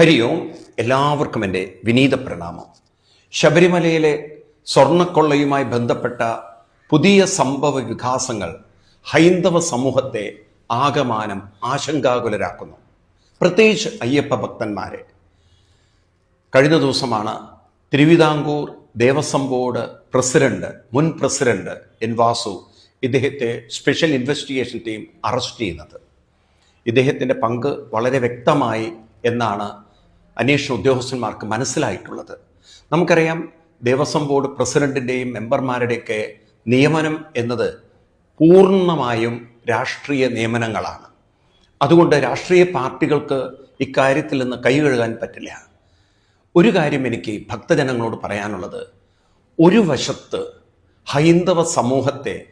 ഹരി ഓം. എല്ലാവർക്കും എന്റെ വിനീത പ്രണാമം. ശബരിമലയിലെ സ്വർണക്കൊള്ളയുമായി ബന്ധപ്പെട്ട പുതിയ സംഭവ വികാസങ്ങൾ ഹൈന്ദവ സമൂഹത്തെ ആകമാനം ആശങ്കാകുലരാക്കുന്നു. പ്രത്യേകിച്ച് അയ്യപ്പ ഭക്തന്മാരെ. കഴിഞ്ഞ ദിവസമാണ് തിരുവിതാംകൂർ ദേവസ്വം ബോർഡ് പ്രസിഡന്റ് മുൻ പ്രസിഡന്റ് എൻ വാസു ഇദ്ദേഹത്തെ സ്പെഷ്യൽ ഇൻവെസ്റ്റിഗേഷൻ ടീം അറസ്റ്റ് ചെയ്യുന്നത്. ഇദ്ദേഹത്തിന്റെ പങ്ക് വളരെ വ്യക്തമായി എന്നാണ് അന്വേഷണ ഉദ്യോഗസ്ഥന്മാർക്ക് മനസ്സിലായിട്ടുള്ളത്. നമുക്കറിയാം ദേവസ്വം ബോർഡ് പ്രസിഡന്റിന്റെയും മെമ്പർമാരുടെയൊക്കെ നിയമനം എന്നത് പൂർണമായും രാഷ്ട്രീയ നിയമനങ്ങളാണ്. അതുകൊണ്ട് രാഷ്ട്രീയ പാർട്ടികൾക്ക് ഇക്കാര്യത്തിൽ നിന്ന് കൈ കഴുകാൻ പറ്റില്ല. ഒരു കാര്യം എനിക്ക് ഭക്തജനങ്ങളോട് പറയാനുള്ളത്. ഒരു വശത്ത് ഹൈന്ദവ സമൂഹത്തെ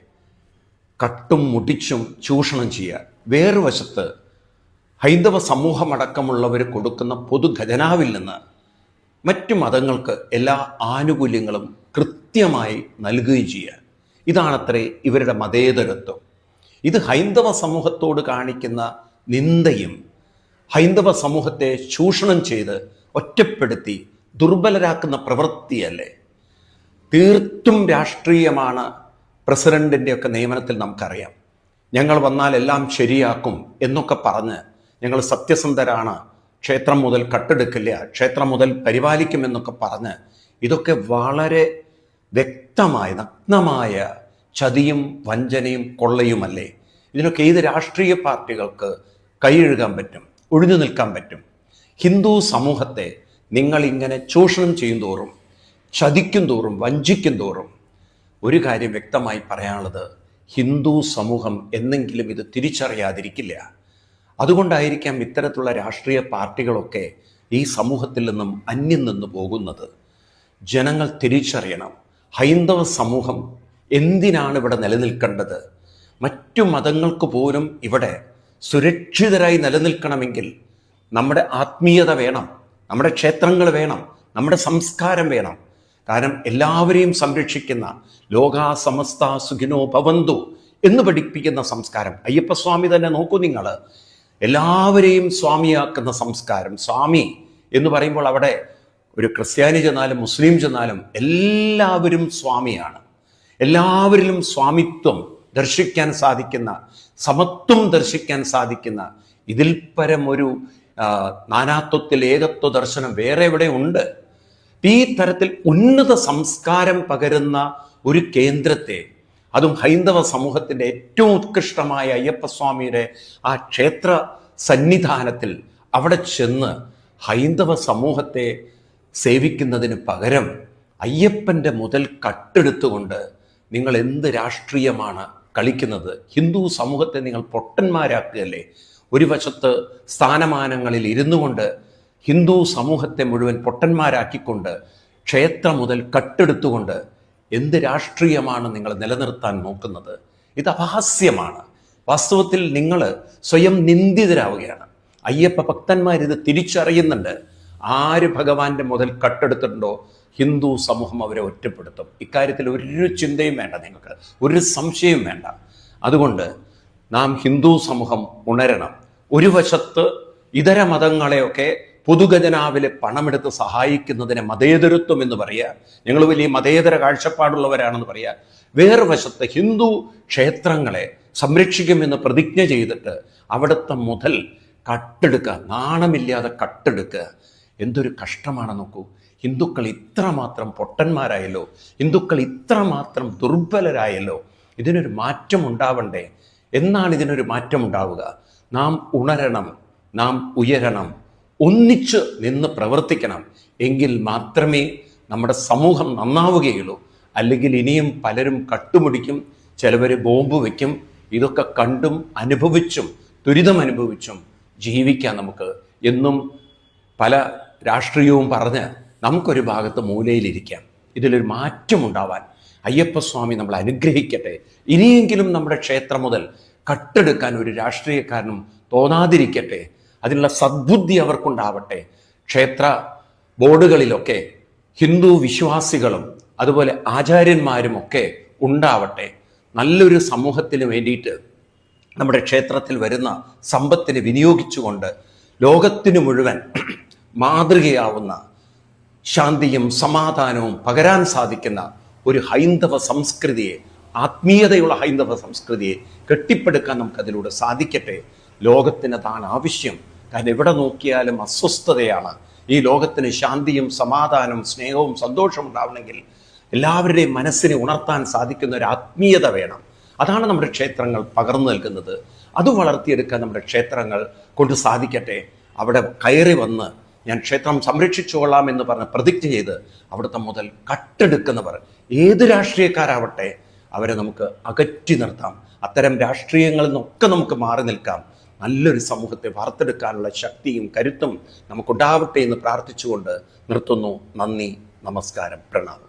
കട്ടും മുടിച്ചും ചൂഷണം ചെയ്യുക വേറൊരു വശത്ത് ഹൈന്ദവ സമൂഹമടക്കമുള്ളവർ കൊടുക്കുന്ന പൊതുഖജനാവിൽ നിന്ന് മറ്റു മതങ്ങൾക്ക് എല്ലാ ആനുകൂല്യങ്ങളും കൃത്യമായി നൽകുകയും ചെയ്യുക. ഇതാണത്രേ ഇവരുടെ മതേതരത്വം. ഇത് ഹൈന്ദവ സമൂഹത്തോട് കാണിക്കുന്ന നിന്ദയും ഹൈന്ദവ സമൂഹത്തെ ചൂഷണം ചെയ്ത് ഒറ്റപ്പെടുത്തി ദുർബലരാക്കുന്ന പ്രവൃത്തിയല്ലേ? തീർത്തും രാഷ്ട്രീയമാണ് പ്രസിഡന്റിന്റെയൊക്കെ നിയമനത്തിൽ നമുക്കറിയാം. ഞങ്ങൾ വന്നാൽ എല്ലാം ശരിയാക്കും എന്നൊക്കെ പറഞ്ഞ് ഞങ്ങൾ സത്യസന്ധരാണ്. ക്ഷേത്രം മുതൽ കട്ടെടുക്കില്ല. ക്ഷേത്രം മുതൽ പരിപാലിക്കുമെന്നൊക്കെ പറഞ്ഞ് ഇതൊക്കെ വളരെ വ്യക്തമായ നഗ്നമായ ചതിയും വഞ്ചനയും കൊള്ളയുമല്ലേ? ഇതിനൊക്കെ ഏത് രാഷ്ട്രീയ പാർട്ടികൾക്ക് കൈയെഴുകാൻ പറ്റും? ഒഴിഞ്ഞു നിൽക്കാൻ പറ്റും? ഹിന്ദു സമൂഹത്തെ നിങ്ങൾ ഇങ്ങനെ ചൂഷണം ചെയ്യും തോറും ചതിക്കും തോറും വഞ്ചിക്കും തോറും ഒരു കാര്യം വ്യക്തമായി പറയാനുള്ളത് ഹിന്ദു സമൂഹം എന്നെങ്കിലും ഇത് തിരിച്ചറിയാതിരിക്കില്ല. അതുകൊണ്ടായിരിക്കാം ഇത്തരത്തിലുള്ള രാഷ്ട്രീയ പാർട്ടികളൊക്കെ ഈ സമൂഹത്തിൽ നിന്നും അന്യം നിന്ന് പോകുന്നത്. ജനങ്ങൾ തിരിച്ചറിയണം. ഹൈന്ദവ സമൂഹം എന്തിനാണ് ഇവിടെ നിലനിൽക്കേണ്ടത്? മറ്റു മതങ്ങൾക്ക് പോലും ഇവിടെ സുരക്ഷിതരായി നിലനിൽക്കണമെങ്കിൽ നമ്മുടെ ആത്മീയത വേണം നമ്മുടെ ക്ഷേത്രങ്ങൾ വേണം നമ്മുടെ സംസ്കാരം വേണം. കാരണം എല്ലാവരെയും സംരക്ഷിക്കുന്ന ലോകാ സമസ്ത സുഖിനോ ഭവന്തു എന്ന് പഠിപ്പിക്കുന്ന സംസ്കാരം. അയ്യപ്പസ്വാമി തന്നെ നോക്കൂ നിങ്ങൾ. എല്ലാവരെയും സ്വാമിയാക്കുന്ന സംസ്കാരം സ്വാമി എന്ന് പറയുമ്പോൾ അവിടെ ഒരു ക്രിസ്ത്യാനി ചെന്നാലും മുസ്ലിം ചെന്നാലും എല്ലാവരും സ്വാമിയാണ്. എല്ലാവരിലും സ്വാമിത്വം ദർശിക്കാൻ സാധിക്കുന്ന സമത്വം ദർശിക്കാൻ സാധിക്കുന്ന ഇതിൽ പരം ഒരു നാനാത്വത്തിൽ ഏകത്വ ദർശനം വേറെ എവിടെ ഉണ്ട്? ഈ തരത്തിൽ ഉന്നത സംസ്കാരം പകരുന്ന ഒരു കേന്ദ്രത്തെ അതും ഹൈന്ദവ സമൂഹത്തിന്റെ ഏറ്റവും ഉത്കൃഷ്ടമായ അയ്യപ്പസ്വാമിയുടെ ആ ക്ഷേത്ര സന്നിധാനത്തിൽ അവിടെ ചെന്ന് ഹൈന്ദവ സമൂഹത്തെ സേവിക്കുന്നതിന് പകരം അയ്യപ്പന്റെ മുതൽ കട്ടെടുത്തുകൊണ്ട് നിങ്ങൾ എന്ത് രാഷ്ട്രീയമാണ് കളിക്കുന്നത്? ഹിന്ദു സമൂഹത്തെ നിങ്ങൾ പൊട്ടന്മാരാക്കുകയല്ലേ? ഒരു വശത്ത് സ്ഥാനമാനങ്ങളിൽ ഇരുന്നു കൊണ്ട് ഹിന്ദു സമൂഹത്തെ മുഴുവൻ പൊട്ടന്മാരാക്കിക്കൊണ്ട് ക്ഷേത്രം മുതൽ കട്ടെടുത്തുകൊണ്ട് എന്ത് രാഷ്ട്രീയമാണ് നിങ്ങൾ നിലനിർത്താൻ നോക്കുന്നത്? ഇത് അപഹാസ്യമാണ്. വാസ്തവത്തിൽ നിങ്ങൾ സ്വയം നിന്ദിതരാവുകയാണ്. അയ്യപ്പ ഭക്തന്മാർ ഇത് തിരിച്ചറിയുന്നുണ്ട്. ആര് ഭഗവാന്റെ മുതൽ കട്ടെടുത്തിട്ടുണ്ടോ ഹിന്ദു സമൂഹം അവരെ ഒറ്റപ്പെടുത്തും. ഇക്കാര്യത്തിൽ ഒരു ചിന്തയും വേണ്ട നിങ്ങൾക്ക്. ഒരു സംശയവും വേണ്ട. അതുകൊണ്ട് നാം ഹിന്ദു സമൂഹം ഉണരണം. ഒരു വശത്ത് ഇതര മതങ്ങളെയൊക്കെ പൊതുഖജനാവിലെ പണമെടുത്ത് സഹായിക്കുന്നതിനെ മതേതരത്വം എന്ന് പറയുക. ഞങ്ങൾ വലിയ മതേതര കാഴ്ചപ്പാടുള്ളവരാണെന്ന് പറയുക. വേറെ വശത്ത് ഹിന്ദു ക്ഷേത്രങ്ങളെ സംരക്ഷിക്കുമെന്ന് പ്രതിജ്ഞ ചെയ്തിട്ട് അവിടുത്തെ മുതൽ കട്ടെടുക്കുക. നാണമില്ലാതെ കട്ടെടുക്കുക. എന്തൊരു കഷ്ടമാണ് നോക്കൂ. ഹിന്ദുക്കൾ ഇത്രമാത്രം പൊട്ടന്മാരായല്ലോ. ഹിന്ദുക്കൾ ഇത്രമാത്രം ദുർബലരായല്ലോ. ഇതിനൊരു മാറ്റം ഉണ്ടാവണ്ടേ? എന്നാണ് ഇതിനൊരു മാറ്റം ഉണ്ടാവുക. നാം ഉണരണം നാം ഉയരണം. ഒന്നിച്ച് നിന്ന് പ്രവർത്തിക്കണം. എങ്കിൽ മാത്രമേ നമ്മുടെ സമൂഹം നന്നാവുകയുള്ളൂ. അല്ലെങ്കിൽ ഇനിയും പലരും കട്ടുമുടിക്കും ചിലവർ ബോംബ് വയ്ക്കും ഇതൊക്കെ കണ്ടും അനുഭവിച്ചും ദുരിതം അനുഭവിച്ചും ജീവിക്കാൻ നമുക്ക്. എന്നും പല രാഷ്ട്രീയവും പറഞ്ഞ് നമുക്കൊരു ഭാഗത്ത് മൂലയിലിരിക്കാം. ഇതിലൊരു മാറ്റമുണ്ടാവാൻ അയ്യപ്പസ്വാമി നമ്മൾ അനുഗ്രഹിക്കട്ടെ. ഇനിയെങ്കിലും നമ്മുടെ ക്ഷേത്രം മുതൽ കട്ടെടുക്കാൻ ഒരു രാഷ്ട്രീയക്കാരനും തോന്നാതിരിക്കട്ടെ. അതിനുള്ള സദ്ബുദ്ധി അവർക്കുണ്ടാവട്ടെ. ക്ഷേത്ര ബോർഡുകളിലൊക്കെ ഹിന്ദു വിശ്വാസികളും അതുപോലെ ആചാര്യന്മാരും ഒക്കെ ഉണ്ടാവട്ടെ. നല്ലൊരു സമൂഹത്തിന് വേണ്ടിയിട്ട് നമ്മുടെ ക്ഷേത്രത്തിൽ വരുന്ന സമ്പത്തിനെ വിനിയോഗിച്ചുകൊണ്ട് ലോകത്തിന് മുഴുവൻ മാതൃകയാവുന്ന ശാന്തിയും സമാധാനവും പകരാൻ സാധിക്കുന്ന ഒരു ഹൈന്ദവ സംസ്കൃതിയെ ആത്മീയതയുള്ള ഹൈന്ദവ സംസ്കൃതിയെ കെട്ടിപ്പടുക്കാൻ നമുക്കതിലൂടെ സാധിക്കട്ടെ ലോകത്തിന് അതാണ് ആവശ്യം. കാരണം എവിടെ നോക്കിയാലും അസ്വസ്ഥതയാണ്. ഈ ലോകത്തിന് ശാന്തിയും സമാധാനവും സ്നേഹവും സന്തോഷവും ഉണ്ടാവണമെങ്കിൽ എല്ലാവരുടെയും മനസ്സിനെ ഉണർത്താൻ സാധിക്കുന്ന ഒരു ആത്മീയത വേണം. അതാണ് നമ്മുടെ ക്ഷേത്രങ്ങൾ പകർന്നു നൽകുന്നത്. അത് വളർത്തിയെടുക്കാൻ നമ്മുടെ ക്ഷേത്രങ്ങൾ കൊണ്ട് സാധിക്കട്ടെ. അവിടെ കയറി വന്ന് ഞാൻ ക്ഷേത്രം സംരക്ഷിച്ചുകൊള്ളാം എന്ന് പറഞ്ഞ് പ്രതിജ്ഞ ചെയ്ത് അവിടുത്തെ മുതൽ കട്ടെടുക്കുന്നവർ ഏത് രാഷ്ട്രീയക്കാരാവട്ടെ അവരെ നമുക്ക് അകറ്റി നിർത്താം. അത്തരം രാഷ്ട്രീയങ്ങളിൽ നിന്നൊക്കെ നമുക്ക് മാറി നിൽക്കാം. നല്ലൊരു സമൂഹത്തെ വാർത്തെടുക്കാനുള്ള ശക്തിയും കരുത്തും നമുക്കുണ്ടാവട്ടെ എന്ന് പ്രാർത്ഥിച്ചുകൊണ്ട് നിർത്തുന്നു. നന്ദി നമസ്കാരം പ്രണാമം.